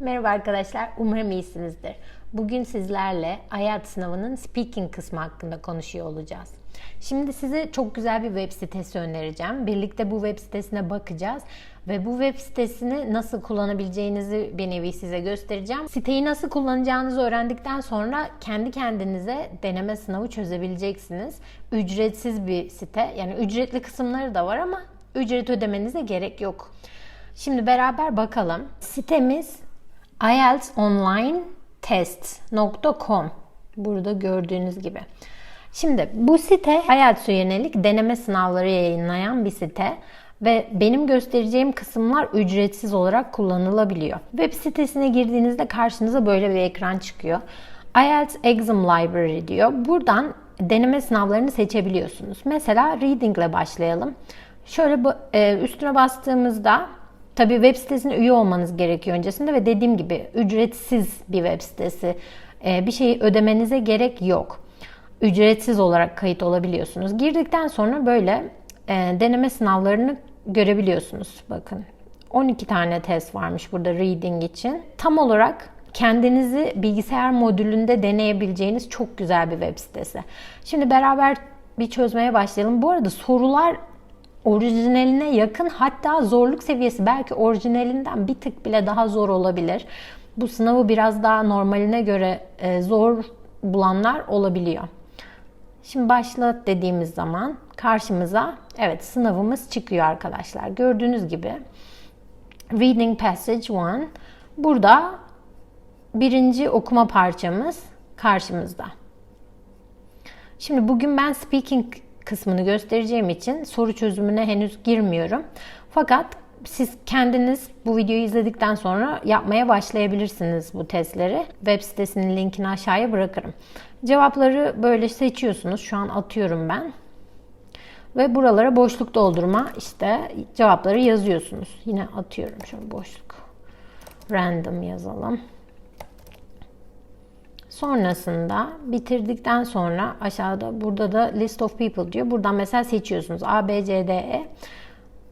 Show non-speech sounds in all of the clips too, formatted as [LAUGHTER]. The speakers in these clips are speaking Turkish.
Merhaba arkadaşlar, umarım iyisinizdir. Bugün sizlerle IELTS sınavının speaking kısmı hakkında konuşuyor olacağız. Şimdi size çok güzel bir web sitesi önereceğim. Birlikte bu web sitesine bakacağız ve bu web sitesini nasıl kullanabileceğinizi bir nevi size göstereceğim. Siteyi nasıl kullanacağınızı öğrendikten sonra kendi kendinize deneme sınavı çözebileceksiniz. Ücretsiz bir site. Yani ücretli kısımları da var ama ücret ödemenize gerek yok. Şimdi beraber bakalım. Sitemiz ieltsonlinetest.com Burada gördüğünüz gibi. Şimdi bu site IELTS'e yönelik deneme sınavları yayınlayan bir site ve benim göstereceğim kısımlar ücretsiz olarak kullanılabiliyor. Web sitesine girdiğinizde karşınıza böyle bir ekran çıkıyor. IELTS Exam Library diyor. Buradan deneme sınavlarını seçebiliyorsunuz. Mesela Reading ile başlayalım. Şöyle üstüne bastığımızda Tabii web sitesine üye olmanız gerekiyor öncesinde ve dediğim gibi ücretsiz bir web sitesi. Bir şeyi ödemenize gerek yok. Ücretsiz olarak kayıt olabiliyorsunuz. Girdikten sonra böyle deneme sınavlarını görebiliyorsunuz. Bakın 12 tane test varmış burada reading için. Tam olarak kendinizi bilgisayar modülünde deneyebileceğiniz çok güzel bir web sitesi. Şimdi beraber bir çözmeye başlayalım. Bu arada sorular orijinaline yakın hatta zorluk seviyesi belki orijinalinden bir tık bile daha zor olabilir. Bu sınavı biraz daha normaline göre zor bulanlar olabiliyor. Şimdi başlat dediğimiz zaman karşımıza evet sınavımız çıkıyor arkadaşlar. Gördüğünüz gibi Reading Passage 1 burada birinci okuma parçamız karşımızda. Şimdi bugün ben speaking kısmını göstereceğim için soru çözümüne henüz girmiyorum. Fakat siz kendiniz bu videoyu izledikten sonra yapmaya başlayabilirsiniz bu testleri. Web sitesinin linkini aşağıya bırakırım. Cevapları böyle seçiyorsunuz. Şu an atıyorum ben. Ve buralara boşluk doldurma işte cevapları yazıyorsunuz. Yine atıyorum şöyle boşluk. Random yazalım. Sonrasında bitirdikten sonra aşağıda burada da list of people diyor. Buradan mesela seçiyorsunuz A, B, C, D, E.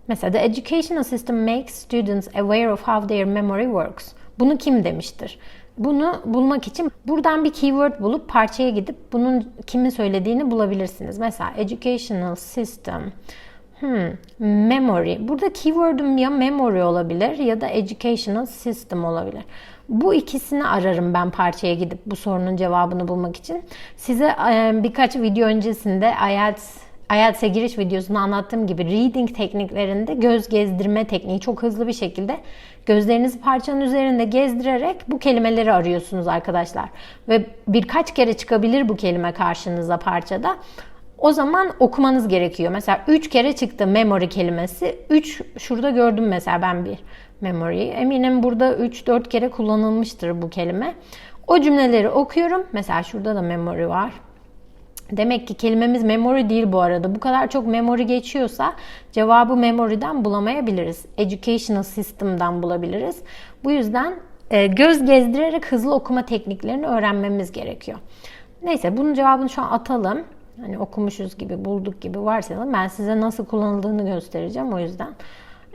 Mesela the educational system makes students aware of how their memory works. Bunu kim demiştir? Bunu bulmak için buradan bir keyword bulup parçaya gidip bunun kimin söylediğini bulabilirsiniz. Mesela educational system, Hmm, memory. Burada keyword'um ya memory olabilir ya da educational system olabilir. Bu ikisini ararım ben parçaya gidip bu sorunun cevabını bulmak için. Size birkaç video öncesinde IELTS IELTS'e giriş videosunda anlattığım gibi reading tekniklerinde göz gezdirme tekniği çok hızlı bir şekilde gözlerinizi parçanın üzerinde gezdirerek bu kelimeleri arıyorsunuz arkadaşlar. Ve birkaç kere çıkabilir bu kelime karşınıza parçada. O zaman okumanız gerekiyor. Mesela 3 kere çıktı memory kelimesi. 3 şurada gördüm mesela ben bir memory. Eminim burada 3-4 kere kullanılmıştır bu kelime. O cümleleri okuyorum. Mesela şurada da memory var. Demek ki kelimemiz memory değil bu arada. Bu kadar çok memory geçiyorsa cevabı memory'den bulamayabiliriz. Educational system'dan bulabiliriz. Bu yüzden göz gezdirerek hızlı okuma tekniklerini öğrenmemiz gerekiyor. Neyse bunun cevabını şu an atalım. Hani okumuşuz gibi, bulduk gibi varsayalım. Ben size nasıl kullanıldığını göstereceğim o yüzden.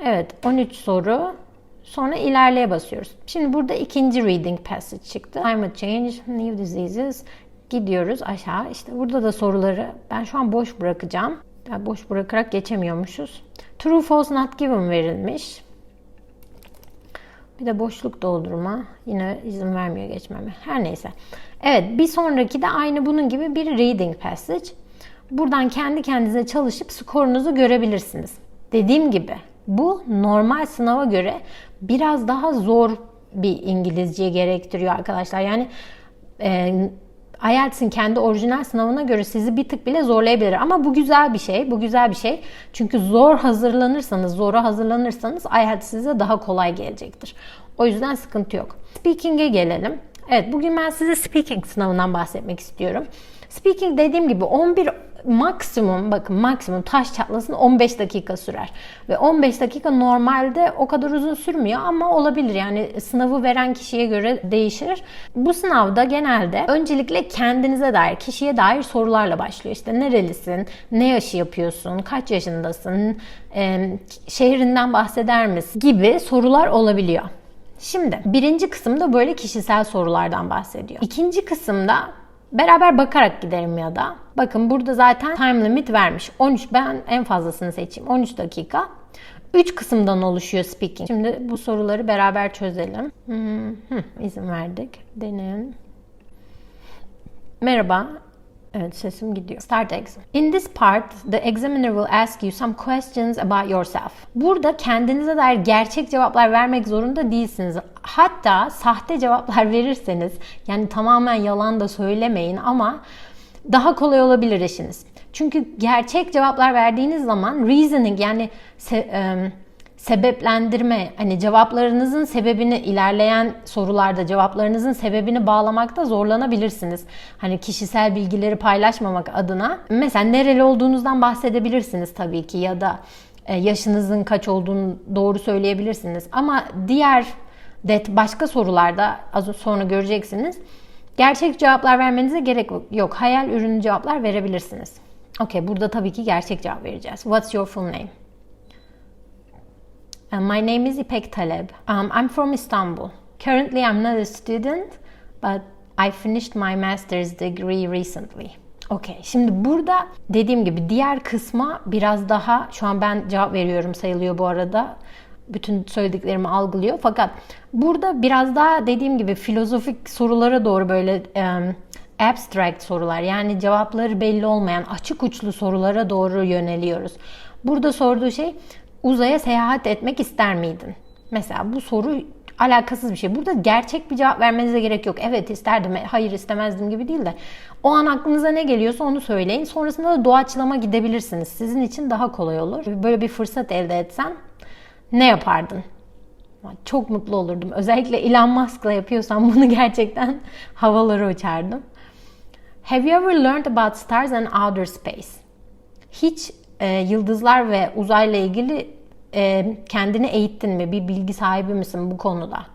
Evet 13 soru. Sonra ilerleye basıyoruz. Şimdi burada ikinci reading passage çıktı. Climate change, new diseases. Gidiyoruz aşağı. İşte burada da soruları ben şu an boş bırakacağım. Yani boş bırakarak geçemiyormuşuz. True, false, not given verilmiş. Bir de boşluk doldurma. Yine izin vermiyor geçmeme. Her neyse. Evet bir sonraki de aynı bunun gibi bir reading passage. Buradan kendi kendinize çalışıp skorunuzu görebilirsiniz. Dediğim gibi bu normal sınava göre biraz daha zor bir İngilizce gerektiriyor arkadaşlar. Yani e, IELTS'in kendi orijinal sınavına göre sizi bir tık bile zorlayabilir. Ama bu güzel bir şey. Bu güzel bir şey. Çünkü zor hazırlanırsanız, zora hazırlanırsanız IELTS size daha kolay gelecektir. O yüzden sıkıntı yok. Speaking'e gelelim. Evet bugün ben size speaking sınavından bahsetmek istiyorum. Speaking dediğim gibi 11 maksimum bakın maksimum taş çatlasın 15 dakika sürer. Ve 15 dakika normalde o kadar uzun sürmüyor ama olabilir. Yani sınavı veren kişiye göre değişir. Bu sınavda genelde öncelikle kendinize dair, kişiye dair sorularla başlıyor. İşte nerelisin, ne yaşı yapıyorsun, kaç yaşındasın, şehrinden bahseder misin gibi sorular olabiliyor. Şimdi birinci kısımda böyle kişisel sorulardan bahsediyor. İkinci kısımda beraber bakarak giderim ya da. Bakın burada zaten time limit vermiş. 13 ben en fazlasını seçeyim. 13 dakika. 3 kısımdan oluşuyor speaking. Şimdi bu soruları beraber çözelim. Hmm, hmm, izin verdik. Deneyelim. Merhaba. Evet sesim gidiyor. Start exam. In this part, the examiner will ask you some questions about yourself. Burada kendinize dair gerçek cevaplar vermek zorunda değilsiniz. Hatta sahte cevaplar [LAUGHS] verirseniz, yani tamamen yalan da söylemeyin ama daha kolay olabilir işiniz. Çünkü gerçek cevaplar verdiğiniz zaman reasoning yani se, sebeplendirme hani cevaplarınızın sebebini ilerleyen sorularda cevaplarınızın sebebini bağlamakta zorlanabilirsiniz. Hani kişisel bilgileri paylaşmamak adına mesela nereli olduğunuzdan bahsedebilirsiniz tabii ki ya da e, yaşınızın kaç olduğunu doğru söyleyebilirsiniz. Ama diğer det başka sorularda az sonra göreceksiniz. Gerçek cevaplar vermenize gerek yok. Hayal ürünü cevaplar verebilirsiniz. Okey burada tabii ki gerçek cevap vereceğiz. What's your full name? Uh, my name is İpek Taleb. Um, I'm from Istanbul. Currently I'm not a student but I finished my master's degree recently. Okey. Şimdi burada dediğim gibi diğer kısma biraz daha şu an ben cevap veriyorum sayılıyor bu arada. Bütün söylediklerimi algılıyor. Fakat burada biraz daha dediğim gibi filozofik sorulara doğru böyle um, abstract sorular yani cevapları belli olmayan açık uçlu sorulara doğru yöneliyoruz. Burada sorduğu şey uzaya seyahat etmek ister miydin? Mesela bu soru alakasız bir şey. Burada gerçek bir cevap vermenize gerek yok. Evet isterdim, hayır istemezdim gibi değil de o an aklınıza ne geliyorsa onu söyleyin. Sonrasında da doğaçlama gidebilirsiniz. Sizin için daha kolay olur. Böyle bir fırsat elde etsen ne yapardın? Çok mutlu olurdum. Özellikle Elon Musk'la yapıyorsam [LAUGHS] bunu gerçekten havalara uçardım. Have you ever learned about stars and outer space? Hiç e, yıldızlar ve uzayla ilgili e, kendini eğittin mi? Bir bilgi sahibi misin bu konuda?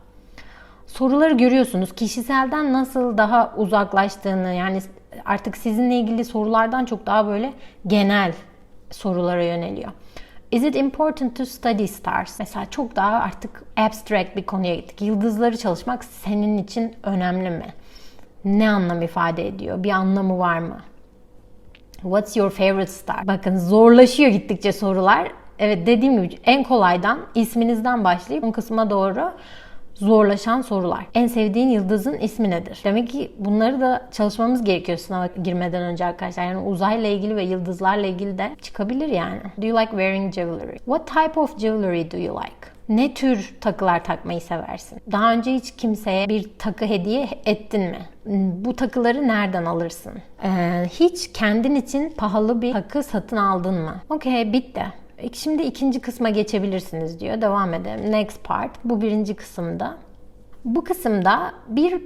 Soruları görüyorsunuz. Kişiselden nasıl daha uzaklaştığını yani artık sizinle ilgili sorulardan çok daha böyle genel sorulara yöneliyor. Is it important to study stars? Mesela çok daha artık abstract bir konuya gittik. Yıldızları çalışmak senin için önemli mi? Ne anlam ifade ediyor? Bir anlamı var mı? What's your favorite star? Bakın zorlaşıyor gittikçe sorular. Evet dediğim gibi en kolaydan isminizden başlayıp son kısma doğru zorlaşan sorular. En sevdiğin yıldızın ismi nedir? Demek ki bunları da çalışmamız gerekiyor sınava girmeden önce arkadaşlar. Yani uzayla ilgili ve yıldızlarla ilgili de çıkabilir yani. Do you like wearing jewelry? What type of jewelry do you like? Ne tür takılar takmayı seversin? Daha önce hiç kimseye bir takı hediye ettin mi? Bu takıları nereden alırsın? Ee, hiç kendin için pahalı bir takı satın aldın mı? Okey bitti. Şimdi ikinci kısma geçebilirsiniz diyor. Devam edelim. Next part. Bu birinci kısımda. Bu kısımda bir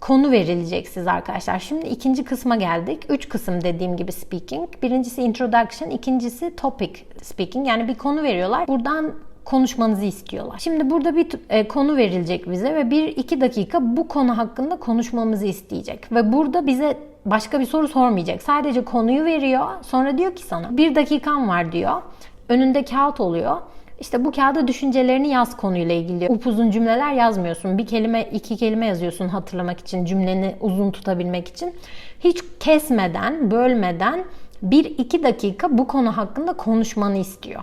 konu verilecek siz arkadaşlar. Şimdi ikinci kısma geldik. Üç kısım dediğim gibi speaking. Birincisi introduction, ikincisi topic speaking. Yani bir konu veriyorlar. Buradan konuşmanızı istiyorlar. Şimdi burada bir e, konu verilecek bize ve bir iki dakika bu konu hakkında konuşmamızı isteyecek. Ve burada bize başka bir soru sormayacak. Sadece konuyu veriyor. Sonra diyor ki sana bir dakikan var diyor. Önünde kağıt oluyor. İşte bu kağıda düşüncelerini yaz konuyla ilgili. Upuzun cümleler yazmıyorsun. Bir kelime, iki kelime yazıyorsun hatırlamak için, cümleni uzun tutabilmek için. Hiç kesmeden, bölmeden bir iki dakika bu konu hakkında konuşmanı istiyor.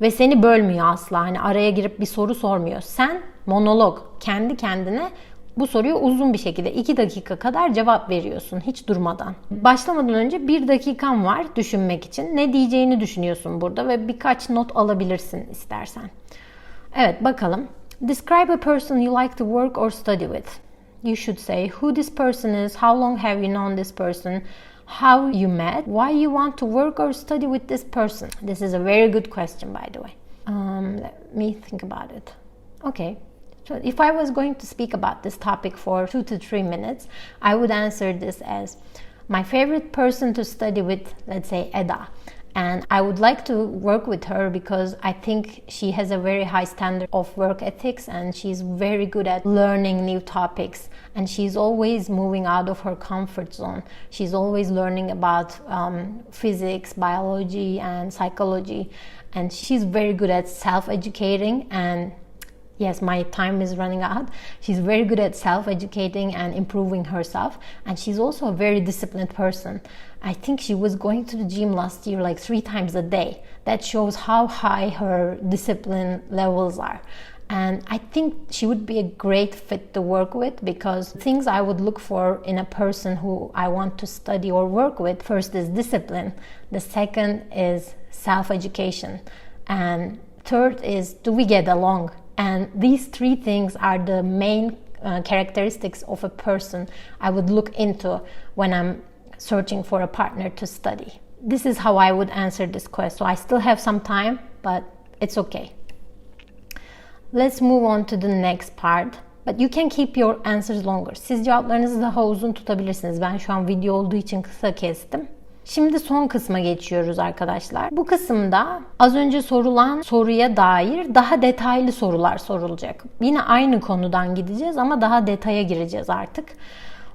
Ve seni bölmüyor asla. Hani araya girip bir soru sormuyor. Sen monolog kendi kendine bu soruya uzun bir şekilde 2 dakika kadar cevap veriyorsun hiç durmadan. Başlamadan önce 1 dakikan var düşünmek için. Ne diyeceğini düşünüyorsun burada ve birkaç not alabilirsin istersen. Evet bakalım. Describe a person you like to work or study with. You should say who this person is, how long have you known this person, how you met, why you want to work or study with this person? This is a very good question, by the way. Um, let me think about it. Okay. So if I was going to speak about this topic for two to three minutes, I would answer this as my favorite person to study with, let's say Eda and I would like to work with her because I think she has a very high standard of work ethics and she's very good at learning new topics and she's always moving out of her comfort zone. She's always learning about um, physics, biology, and psychology, and she's very good at self educating and yes, my time is running out. She's very good at self educating and improving herself. And she's also a very disciplined person. I think she was going to the gym last year like three times a day. That shows how high her discipline levels are. And I think she would be a great fit to work with because things I would look for in a person who I want to study or work with first is discipline, the second is self education, and third is do we get along? And these three things are the main uh, characteristics of a person I would look into when I'm searching for a partner to study. This is how I would answer this question. So I still have some time, but it's okay. Let's move on to the next part. But you can keep your answers longer. Siz cevaplarınızı daha uzun tutabilirsiniz. Ben şu an video olduğu için kısa kestim. Şimdi son kısma geçiyoruz arkadaşlar. Bu kısımda az önce sorulan soruya dair daha detaylı sorular sorulacak. Yine aynı konudan gideceğiz ama daha detaya gireceğiz artık.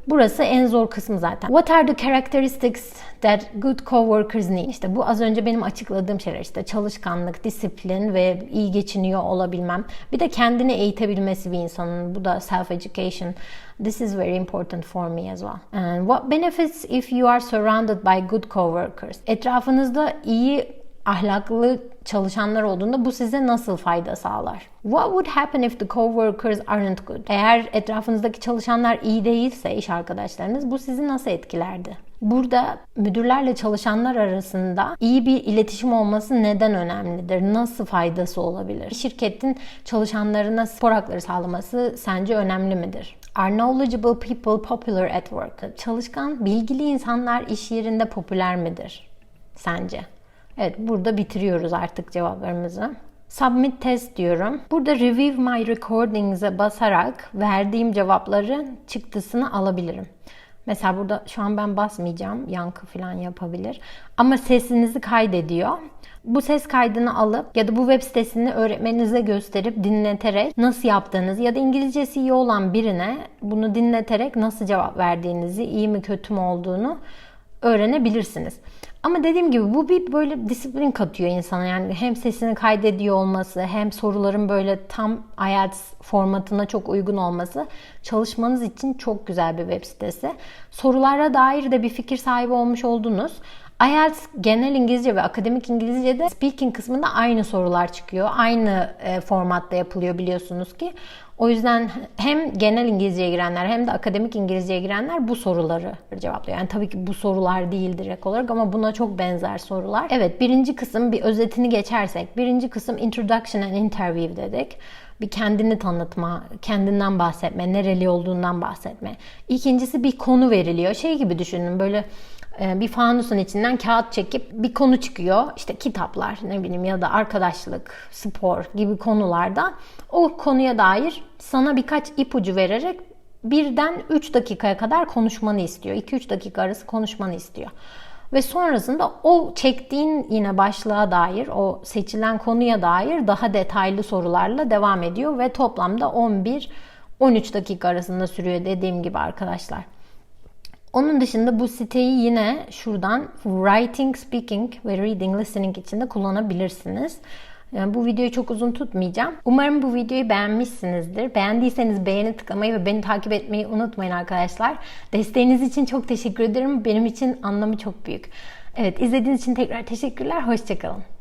Burası en zor kısmı zaten. What are the characteristics that good coworkers need? İşte bu az önce benim açıkladığım şeyler işte çalışkanlık, disiplin ve iyi geçiniyor olabilmem. Bir de kendini eğitebilmesi bir insanın. Bu da self education. This is very important for me as well. And what benefits if you are surrounded by good coworkers? Etrafınızda iyi ahlaklı çalışanlar olduğunda bu size nasıl fayda sağlar? What would happen if the coworkers aren't good? Eğer etrafınızdaki çalışanlar iyi değilse iş arkadaşlarınız bu sizi nasıl etkilerdi? Burada müdürlerle çalışanlar arasında iyi bir iletişim olması neden önemlidir? Nasıl faydası olabilir? Şirketin çalışanlarına spor hakları sağlaması sence önemli midir? Are knowledgeable people popular at work? Çalışkan, bilgili insanlar iş yerinde popüler midir? Sence? Evet burada bitiriyoruz artık cevaplarımızı. Submit test diyorum. Burada review my recordings'e basarak verdiğim cevapların çıktısını alabilirim. Mesela burada şu an ben basmayacağım. Yankı falan yapabilir. Ama sesinizi kaydediyor. Bu ses kaydını alıp ya da bu web sitesini öğretmeninize gösterip dinleterek nasıl yaptığınızı ya da İngilizcesi iyi olan birine bunu dinleterek nasıl cevap verdiğinizi, iyi mi kötü mü olduğunu öğrenebilirsiniz. Ama dediğim gibi bu bir böyle disiplin katıyor insana. Yani hem sesini kaydediyor olması hem soruların böyle tam IELTS formatına çok uygun olması çalışmanız için çok güzel bir web sitesi. Sorulara dair de bir fikir sahibi olmuş oldunuz. IELTS genel İngilizce ve akademik İngilizce'de speaking kısmında aynı sorular çıkıyor. Aynı e, formatta yapılıyor biliyorsunuz ki. O yüzden hem genel İngilizceye girenler hem de akademik İngilizceye girenler bu soruları cevaplıyor. Yani tabii ki bu sorular değil direkt olarak ama buna çok benzer sorular. Evet birinci kısım bir özetini geçersek. Birinci kısım Introduction and Interview dedik bir kendini tanıtma, kendinden bahsetme, nereli olduğundan bahsetme. İkincisi bir konu veriliyor. Şey gibi düşünün böyle bir fanusun içinden kağıt çekip bir konu çıkıyor. İşte kitaplar ne bileyim ya da arkadaşlık, spor gibi konularda o konuya dair sana birkaç ipucu vererek birden 3 dakikaya kadar konuşmanı istiyor. 2-3 dakika arası konuşmanı istiyor. Ve sonrasında o çektiğin yine başlığa dair, o seçilen konuya dair daha detaylı sorularla devam ediyor ve toplamda 11 13 dakika arasında sürüyor dediğim gibi arkadaşlar. Onun dışında bu siteyi yine şuradan writing, speaking ve reading, listening için de kullanabilirsiniz. Yani bu videoyu çok uzun tutmayacağım. Umarım bu videoyu beğenmişsinizdir. Beğendiyseniz beğeni tıklamayı ve beni takip etmeyi unutmayın arkadaşlar. Desteğiniz için çok teşekkür ederim. Benim için anlamı çok büyük. Evet izlediğiniz için tekrar teşekkürler. Hoşçakalın.